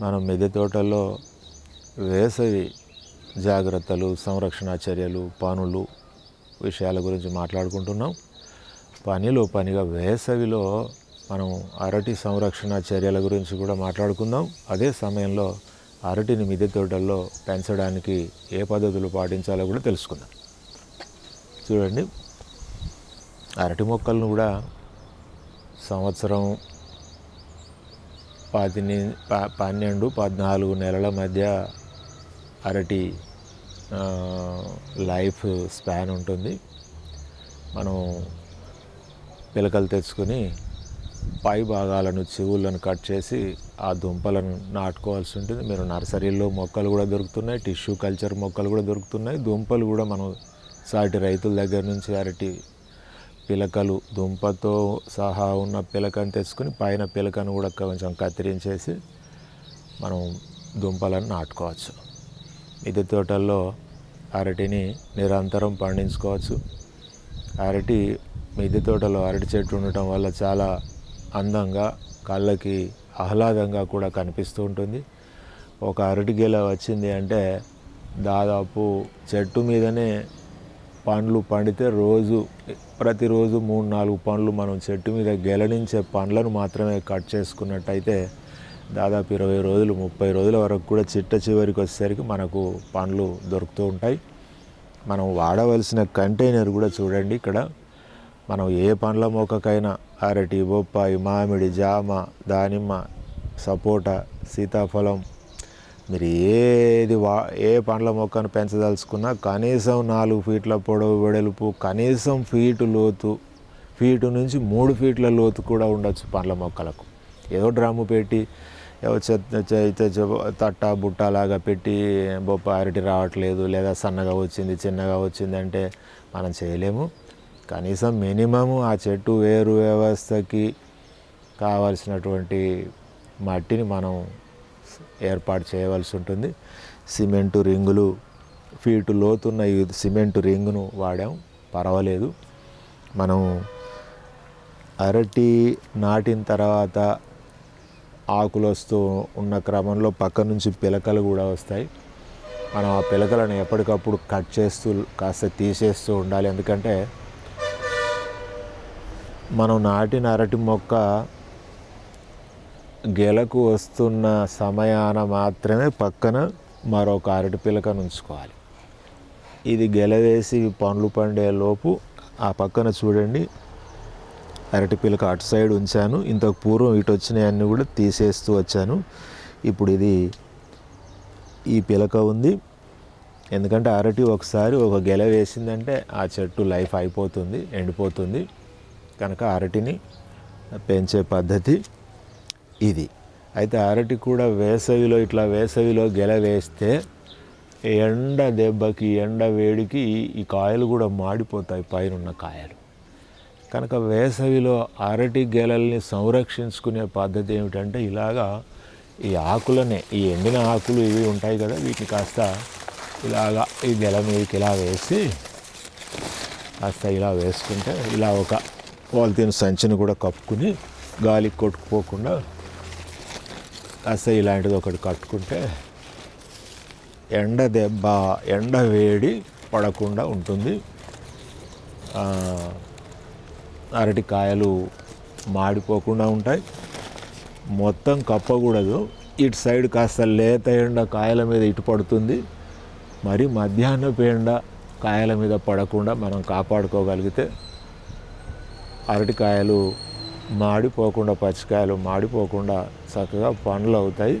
మనం మిద్దె తోటల్లో వేసవి జాగ్రత్తలు సంరక్షణ చర్యలు పనులు విషయాల గురించి మాట్లాడుకుంటున్నాం. పనిలో పనిగా వేసవిలో మనం అరటి సంరక్షణ చర్యల గురించి కూడా మాట్లాడుకుందాం. అదే సమయంలో అరటిని మిద్దె తోటల్లో పెంచడానికి ఏ పద్ధతులు పాటించాలో కూడా తెలుసుకుందాం. చూడండి. అరటి మొక్కలను కూడా సంవత్సరం పాతిని ప- పన్నెండు పద్నాలుగు నెలల మధ్య అరటి లైఫ్ స్పాన్ ఉంటుంది. మనం పిలకలు తెచ్చుకొని పై భాగాలను చెవులను కట్ చేసి ఆ దుంపలను నాటుకోవాల్సి ఉంటుంది. మీరు నర్సరీలో మొక్కలు కూడా దొరుకుతున్నాయి టిష్యూ కల్చర్ మొక్కలు కూడా దొరుకుతున్నాయి. దుంపలు కూడా మనం సాటి రైతుల దగ్గర నుంచి అరటి పిలకలు దుంపతో సహా ఉన్న పిలకను తెచ్చుకొని పైన పిలకను కూడా కొంచెం కత్తిరించేసి మనం దుంపలను నాటుకోవచ్చు. మిద్దె తోటల్లో అరటిని నిరంతరం పండించుకోవచ్చు. అరటి మిద్దె తోటలో అరటి చెట్టు ఉండటం వల్ల చాలా అందంగా కళ్ళకి ఆహ్లాదంగా కూడా కనిపిస్తూ ఉంటుంది. ఒక అరటి గెల వచ్చింది అంటే దాదాపు చెట్టు మీదనే పండ్లు పండితే రోజు ప్రతిరోజు మూడు నాలుగు పండ్లు మనం చెట్టు మీద గెలడించే పండ్లను మాత్రమే కట్ చేసుకున్నట్టయితే దాదాపు ఇరవై రోజులు ముప్పై రోజుల వరకు కూడా చిట్ట చివరికి వచ్చేసరికి మనకు పండ్లు దొరుకుతూ ఉంటాయి. మనం వాడవలసిన కంటైనర్ కూడా చూడండి ఇక్కడ. మనం ఏ పండ్ల మొక్కకైనా అరటి బొప్పాయి మామిడి జామ దానిమ్మ సపోటా సీతాఫలం మీరు ఏది వా ఏ పండ్ల మొక్కను పెంచదలుచుకున్నా కనీసం నాలుగు ఫీట్ల పొడవు వెడల్పు కనీసం ఫీటు లోతు ఫీటు నుంచి మూడు ఫీట్ల లోతు కూడా ఉండొచ్చు పండ్ల మొక్కలకు. ఏదో డ్రమ్ము పెట్టి ఏవో చెత్త తట్ట బుట్ట లాగా పెట్టి బొప్ప అరటి రావట్లేదు లేదా సన్నగా వచ్చింది చిన్నగా వచ్చింది అంటే మనం చేయలేము. కనీసం మినిమము ఆ చెట్టు వేరు వ్యవస్థకి కావాల్సినటువంటి మట్టిని మనం ఏర్పాటు చేయవలసి ఉంటుంది. సిమెంటు రింగులు ఫీటు లోతున్న ఈ సిమెంటు రింగును వాడాం. పర్వాలేదు. మనం అరటి నాటిన తర్వాత ఆకులు వస్తూ ఉన్న క్రమంలో పక్క నుంచి పిలకలు కూడా వస్తాయి. మనం ఆ పిలకలను ఎప్పటికప్పుడు కట్ చేస్తూ కాస్త తీసేస్తూ ఉండాలి. ఎందుకంటే మనం నాటిన అరటి మొక్క గెలకు వస్తున్న సమయాన మాత్రమే పక్కన మరొక అరటి పిలకను ఉంచుకోవాలి ఇది గెల వేసి పండ్లు పండే లోపు ఆ పక్కన చూడండి. అరటి పిలక అటు సైడ్ ఉంచాను. ఇంతకు పూర్వం ఇటు వచ్చినాయన్నీ కూడా తీసేస్తూ వచ్చాను. ఇప్పుడు ఇది ఈ పిలక ఉంది. ఎందుకంటే అరటి ఒకసారి ఒక గెల వేసిందంటే ఆ చెట్టు లైఫ్ అయిపోతుంది ఎండిపోతుంది. కనుక అరటిని పెంచే పద్ధతి ఇది. అయితే అరటి కూడా వేసవిలో ఇట్లా వేసవిలో గెల వేస్తే ఎండ దెబ్బకి ఎండ వేడికి ఈ- కాయలు కూడా మాడిపోతాయి పైన ఉన్న కాయలు. కనుక వేసవిలో అరటి గెలల్ని సంరక్షించుకునే పద్ధతి ఏమిటంటే ఇలాగా ఈ ఆకులనే ఈ ఎండిన ఆకులు ఇవి ఉంటాయి కదా వీటిని కాస్త ఇలాగా ఈ గెల మీదకి ఇలా వేసి కాస్త ఇలా వేసుకుంటే ఇలా ఒక పాలిథిన్ సంచిని కూడా కప్పుకుని గాలికి కొట్టుకుపోకుండా కాస్త ఇలాంటిది ఒకటి కట్టుకుంటే ఎండ దెబ్బ ఎండ వేడి పడకుండా ఉంటుంది. అరటికాయలు మాడిపోకుండా ఉంటాయి. మొత్తం కప్పకూడదు. ఇటు సైడ్ కాస్త లేత ఎండ కాయల మీద ఇటు పడుతుంది. మరి మధ్యాహ్నపు ఎండ కాయల మీద పడకుండా మనం కాపాడుకోగలిగితే అరటికాయలు మాడిపోకుండా పచ్చికాయలు మాడిపోకుండా చక్కగా పండ్లు అవుతాయి